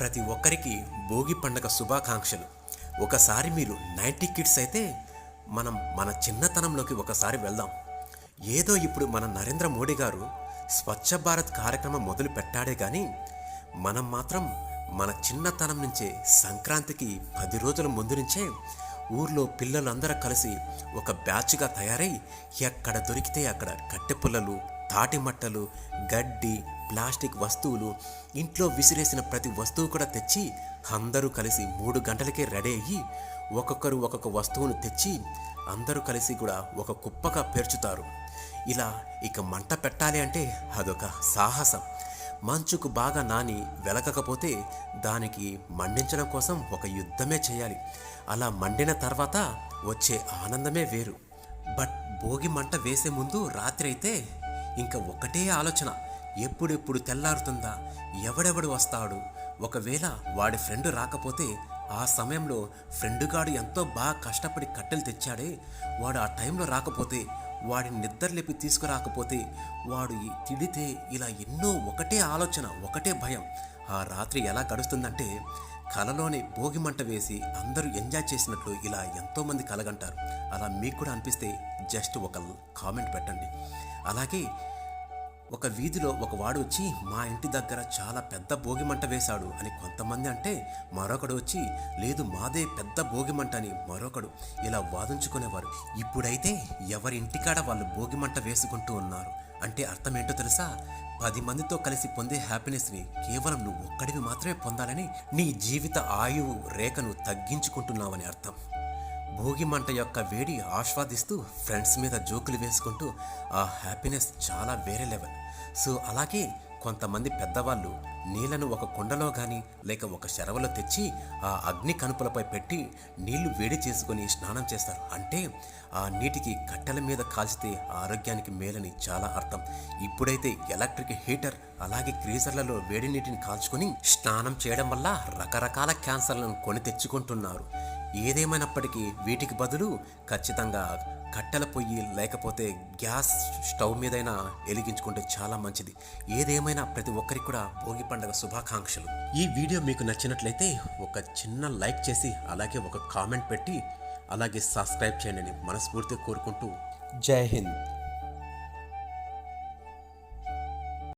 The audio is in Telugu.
ప్రతి ఒక్కరికి భోగి పండగ శుభాకాంక్షలు. ఒకసారి మీరు నైంటీ కిడ్స్ అయితే మనం మన చిన్నతనంలోకి ఒకసారి వెళ్దాం. ఏదో ఇప్పుడు మన నరేంద్ర మోడీ గారు స్వచ్ఛ భారత్ కార్యక్రమం మొదలు పెట్టాడే కానీ మనం మాత్రం మన చిన్నతనం నుంచే సంక్రాంతికి పది రోజుల ముందు నుంచే ఊర్లో పిల్లలందరూ కలిసి ఒక బ్యాచ్గా తయారై ఎక్కడ దొరికితే అక్కడ కట్టె పుల్లలు తాటిమట్టలు గడ్డి ప్లాస్టిక్ వస్తువులు ఇంట్లో విసిరేసిన ప్రతి వస్తువు కూడా తెచ్చి అందరూ కలిసి మూడు గంటలకే రెడీ అయ్యి ఒక్కొక్కరు ఒక్కొక్క వస్తువును తెచ్చి అందరూ కలిసి కూడా ఒక కుప్పగా పేర్చుతారు. ఇలా ఇక మంట పెట్టాలి అంటే అదొక సాహసం. మంచుకు బాగా నాని వెలకకపోతే దానికి మండించడం కోసం ఒక యుద్ధమే చేయాలి. అలా మండిన తర్వాత వచ్చే ఆనందమే వేరు. బట్ భోగి మంట వేసే ముందు రాత్రి అయితే ఇంకా ఒకటే ఆలోచన. ఎప్పుడెప్పుడు తెల్లారుతుందా? ఎవడెవడు వస్తాడు? ఒకవేళ వాడి ఫ్రెండ్ రాకపోతే ఆ సమయంలో ఫ్రెండుగాడు ఎంతో బాగా కష్టపడి కట్టెలు తెచ్చాడే. వాడు ఆ టైంలో రాకపోతే వాడిని నిద్రలేపి తీసుకురాకపోతే వాడు తిడితే ఇలా ఎన్నో ఒకటే ఆలోచన ఒకటే భయం. ఆ రాత్రి ఎలా గడుస్తుందంటే కలలోని భోగి మంట వేసి అందరూ ఎంజాయ్ చేసినట్లు ఇలా ఎంతోమంది కలగంటారు. అలా మీకు కూడా అనిపిస్తే జస్ట్ ఒక కామెంట్ పెట్టండి. అలాగే ఒక వీధిలో ఒక వాడు వచ్చి మా ఇంటి దగ్గర చాలా పెద్ద భోగిమంట వేశాడు అని కొంతమంది అంటే మరొకడు వచ్చి లేదు మాదే పెద్ద భోగిమంట అని మరొకడు ఇలా వాదించుకునేవారు. ఇప్పుడైతే ఎవరి ఇంటికాడ వాళ్ళు భోగిమంట వేసుకుంటూ ఉన్నారు? అంటే అర్థం ఏంటో తెలుసా? పది మందితో కలిసి పొందే హ్యాపీనెస్ని కేవలం నువ్వు ఒక్కడివి మాత్రమే పొందాలని నీ జీవిత ఆయువు రేఖను తగ్గించుకుంటున్నావని అర్థం. భోగి మంట యొక్క వేడి ఆస్వాదిస్తూ ఫ్రెండ్స్ మీద జోకులు వేసుకుంటూ ఆ హ్యాపీనెస్ చాలా వేరే లెవెల్. సో అలాగే కొంతమంది పెద్దవాళ్ళు నీళ్ళను ఒక కుండలో కానీ లేక ఒక చెరవలో తెచ్చి ఆ అగ్ని కనుపులపై పెట్టి నీళ్ళు వేడి చేసుకొని స్నానం చేస్తారు. అంటే ఆ నీటికి కట్టెల మీద కాల్చితే ఆరోగ్యానికి మేలని చాలా అర్థం. ఇప్పుడైతే ఎలక్ట్రిక్ హీటర్ అలాగే గ్రీజర్లలో వేడి నీటిని కాల్చుకొని స్నానం చేయడం వల్ల రకరకాల క్యాన్సర్లను కొని తెచ్చుకుంటున్నారు. ఏదేమైనప్పటికీ వీటికి బదులు ఖచ్చితంగా కట్టెల పొయ్యి లేకపోతే గ్యాస్ స్టవ్ మీదైనా వెలిగించుకుంటే చాలా మంచిది. ఏదేమైనా ప్రతి ఒక్కరికి కూడా భోగి పండుగ శుభాకాంక్షలు. ఈ వీడియో మీకు నచ్చినట్లయితే ఒక చిన్న లైక్ చేసి అలాగే ఒక కామెంట్ పెట్టి అలాగే సబ్స్క్రైబ్ చేయండి మనస్ఫూర్తిగా కోరుకుంటూ జై హింద్.